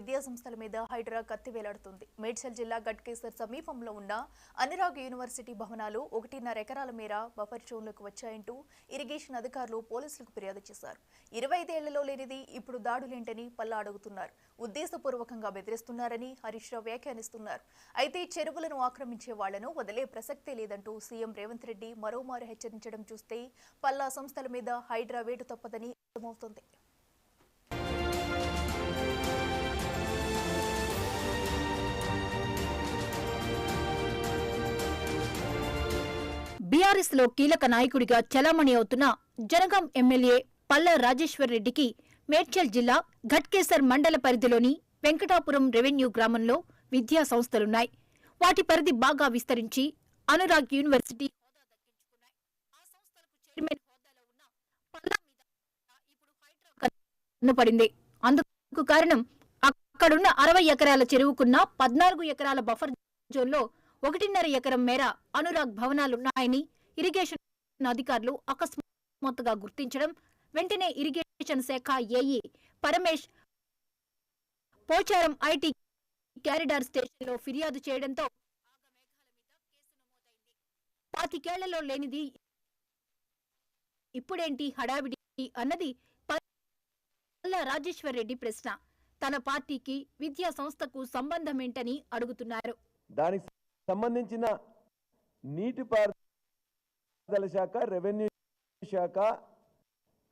విద్యా సంస్థల మీద హైడ్రా కత్తి వేలాడుతుంది. మేడ్చల్ జిల్లా గట్కేసర్ సమీపంలో ఉన్న అనురాగ్ యూనివర్సిటీ భవనాలు ఒకటిన్నర ఎకరాల మేర బఫర్ జోన్లకు వచ్చాయంటూ ఇరిగేషన్ అధికారులు పోలీసులకు ఫిర్యాదు చేశారు. ఇరవై ఐదేళ్ళలో లేనిది ఇప్పుడు దాడులేంటని పల్లా అడుగుతున్నారు. ఉద్దేశపూర్వకంగా బెదిరిస్తున్నారని హరీష్ రావు వ్యాఖ్యానిస్తున్నారు. అయితే చెరువులను ఆక్రమించే వాళ్ళను వదిలే ప్రసక్తే లేదంటూ సీఎం రేవంత్ రెడ్డి మరోమారు హెచ్చరించడం చూస్తే పల్లా సంస్థల మీద హైడ్రా వేటు తప్పదని అర్థమవుతోంది. బీఆర్ఎస్లో కీలక నాయకుడిగా చలామణి అవుతున్న జనగాం ఎమ్మెల్యే పల్లె రాజేశ్వర్ రెడ్డికి మేడ్చల్ జిల్లా ఘట్కేసర్ మండల పరిధిలోని వెంకటాపురం రెవెన్యూ గ్రామంలో విద్యా సంస్థలున్నాయి. వాటి పరిధి బాగా విస్తరించి అనురాగ్ యూనివర్సిటీ పడింది అందుకు కారణం అక్కడున్న అరవై ఎకరాల చెరువుకున్న పద్నాలుగు ఎకరాల బఫర్ జోన్లో ఒకటిన్నర ఎకరం మేర అనురాగ్ భవనాలున్నాయని ఇరిగేషన్ అధికారులు అకస్మాత్తుగా గుర్తించడం వెంటనే ఇరిగేషన్ శాఖ AE Paramesh Pocharam IT corridor స్టేషన్లో ఫిర్యాదు చేయడంతో పాతికేళ్ళలో లేనిది ఇప్పుడేంటి హడావిడి అన్నది పల్లా రాజేశ్వర్ రెడ్డి ప్రశ్న. తన పార్టీకి విద్యా సంస్థకు సంబంధమేంటని అడుగుతున్నారు. దానికి సంబంధించిన నీటిపారుదల శాఖ రెవెన్యూ శాఖ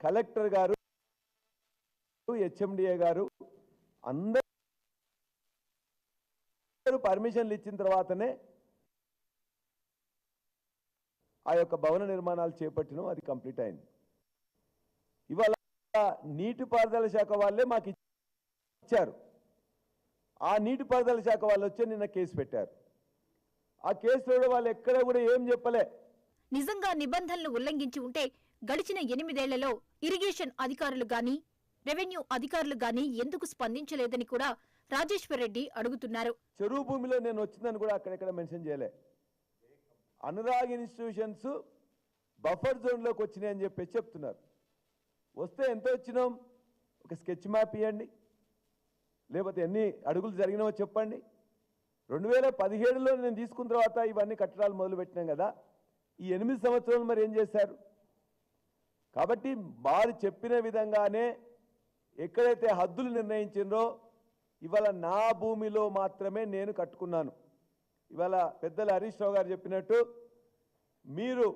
కలెక్టర్ గారు హెచ్ఎండిఏ గారు అందరూ పర్మిషన్లు ఇచ్చిన తర్వాతనే ఆ యొక్క భవన నిర్మాణాలు చేపట్టడం అది కంప్లీట్ అయింది. ఇవాళ నీటిపారుదల శాఖ వాళ్ళే మాకు ఇచ్చారు. ఆ నీటిపారుదల శాఖ వాళ్ళు వచ్చి నిన్న కేసు పెట్టారు. ఆ కేసులో వాళ్ళు ఎక్కడ కూడా ఏం చెప్పలే. నిజంగా నిబంధనలు ఉల్లంఘించి ఉంటే గడిచిన ఎనిమిదేళ్ళలో ఇరిగేషన్ అధికారులు గాని రెవెన్యూ అధికారులు గాని ఎందుకు స్పందించలేదని కూడా రాజేశ్వర్ రెడ్డి అడుగుతున్నారు. చెరువు భూమిలో నేను వచ్చిందని కూడా అక్కడెక్కడ మెన్షన్ చేయలే. అనురాగ్ ఇన్స్టిట్యూషన్స్ బఫర్ జోన్లోకి వచ్చినాయి అని చెప్పి చెప్తున్నారు. వస్తే ఎంత వచ్చినాం? ఒక స్కెచ్ మ్యాప్ ఇవ్వండి లేకపోతే ఎన్ని అడుగులు జరిగినావో చెప్పండి. రెండు వేల పదిహేడులో నేను తీసుకున్న తర్వాత ఇవన్నీ కట్టడాలు మొదలుపెట్టినాం కదా. ఈ ఎనిమిది సంవత్సరాలు మరి ఏం చేశారు? కాబట్టి వారు చెప్పిన విధంగానే ఎక్కడైతే హద్దులు నిర్ణయించిందో ఇవాళ నా భూమిలో మాత్రమే నేను కట్టుకున్నాను. ఇవాళ పెద్దలు హరీష్ రావు గారు చెప్పినట్టు మీరు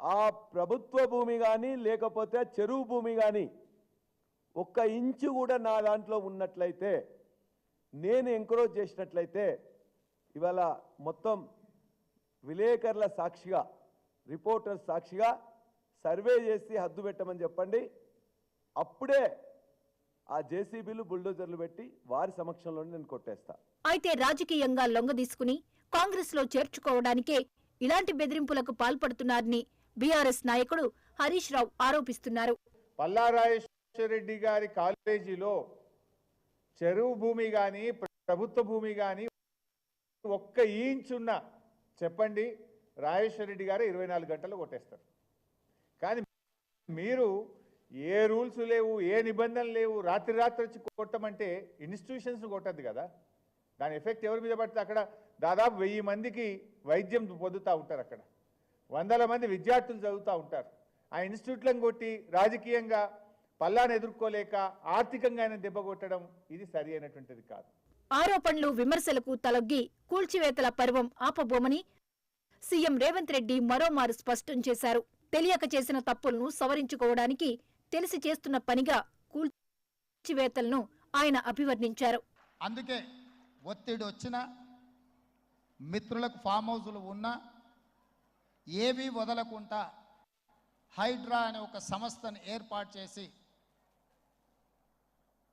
ఆ ప్రభుత్వ భూమి కానీ లేకపోతే చెరువు భూమి కానీ ఒక్క ఇంచు కూడా నా దాంట్లో ఉన్నట్లయితే నేను ఎంకరేజ్ చేసినట్లయితే ఇవాళ మొత్తం విలేకరుల సాక్షిగా రిపోర్టర్ సాక్షిగా సర్వే చేసి హద్దు పెట్టమని చెప్పండి. అప్పుడే ఆ జేసీబీలు బుల్డోజర్లు పెట్టి వారి సమక్షంలోనే నేను కొట్టేస్తా. అయితే రాజకీయంగా లొంగదీసుకుని కాంగ్రెస్లో చేర్చుకోవడానికే ఇలాంటి బెదిరింపులకు పాల్పడుతున్నారని బీఆర్ఎస్ నాయకుడు హరీష్ రావు ఆరోపిస్తున్నారు. పల్లారాజేశ్వర రెడ్డి గారి కాలేజీలో చెరువు భూమి కానీ ప్రభుత్వ భూమి కానీ ఒక్క ఇంచున్న చెప్పండి రాజేశ్వర రెడ్డి గారు ఇరవై నాలుగు గంటలు కొట్టేస్తారు. కానీ మీరు ఏ రూల్స్ లేవు ఏ నిబంధనలు లేవు రాత్రి రాత్రి వచ్చి కొట్టమంటే ఇన్స్టిట్యూషన్స్ కొట్టద్దు కదా. దాని ఎఫెక్ట్ ఎవరి మీద పడితే అక్కడ దాదాపు వెయ్యి మందికి వైద్యం పొందుతూ ఉంటారు అక్కడ. వందల మంది విద్యార్థులు చదువుతూ ఉంటారు. ఆ ఇన్స్టిట్యూట్లను కొట్టి రాజకీయంగా పల్లాను ఎదుర్కోలేక ఆర్థికంగా ఆయన దెబ్బ కొట్టడం ఇది సరి అయినటువంటిది కాదు. ఆరోపణలు విమర్శలకు తలొగ్గి కూల్చివేతల పర్వం ఆపబోమని సీఎం రేవంత్ రెడ్డి మరోమారు స్పష్టం చేశారు. తెలియక చేసిన తప్పులను సవరించుకోవడానికి తెలిసి చేస్తున్న పనిగా కూల్చివేతలను ఆయన అభివర్ణించారు. అందుకే ఒత్తిడి వచ్చిన మిత్రులకు ఫామ్ హౌజులు ఉన్నా ఏవి వదలకుండా హైడ్రా అనే ఒక సంస్థను ఏర్పాటు చేసి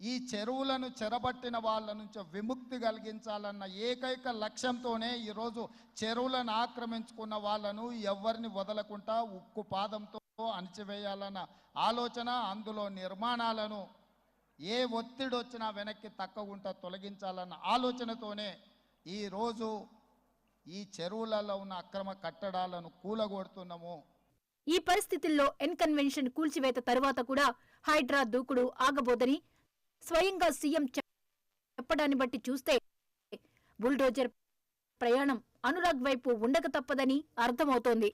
ఈ చెరువులను చెరబట్టిన వాళ్ళ నుంచి విముక్తి కలిగించాలన్న ఏకైక లక్ష్యంతోనే ఈరోజు చెరువులను ఆక్రమించుకున్న వాళ్ళను ఎవరిని వదలకుండా ఉక్కు పాదంతో అణిచివేయాలన్న ఆలోచన అందులో నిర్మాణాలను ఏ ఒత్తిడి వచ్చినా వెనక్కి తక్కకుండా తొలగించాలన్న ఆలోచనతోనే ఈరోజు ఈ చెరువులలో ఉన్న అక్రమ కట్టడాలను కూలగొడుతున్నాము. ఈ పరిస్థితుల్లో ఎన్కన్వెన్షన్ కూల్చివేత తరువాత కూడా హైడ్రా దూకుడు ఆగబోదని స్వయంగా సీఎం చెప్పడాన్ని బట్టి చూస్తే బుల్డోజర్ ప్రయాణం అనురాగ్ వైపు ఉండక తప్పదని అర్థమవుతోంది.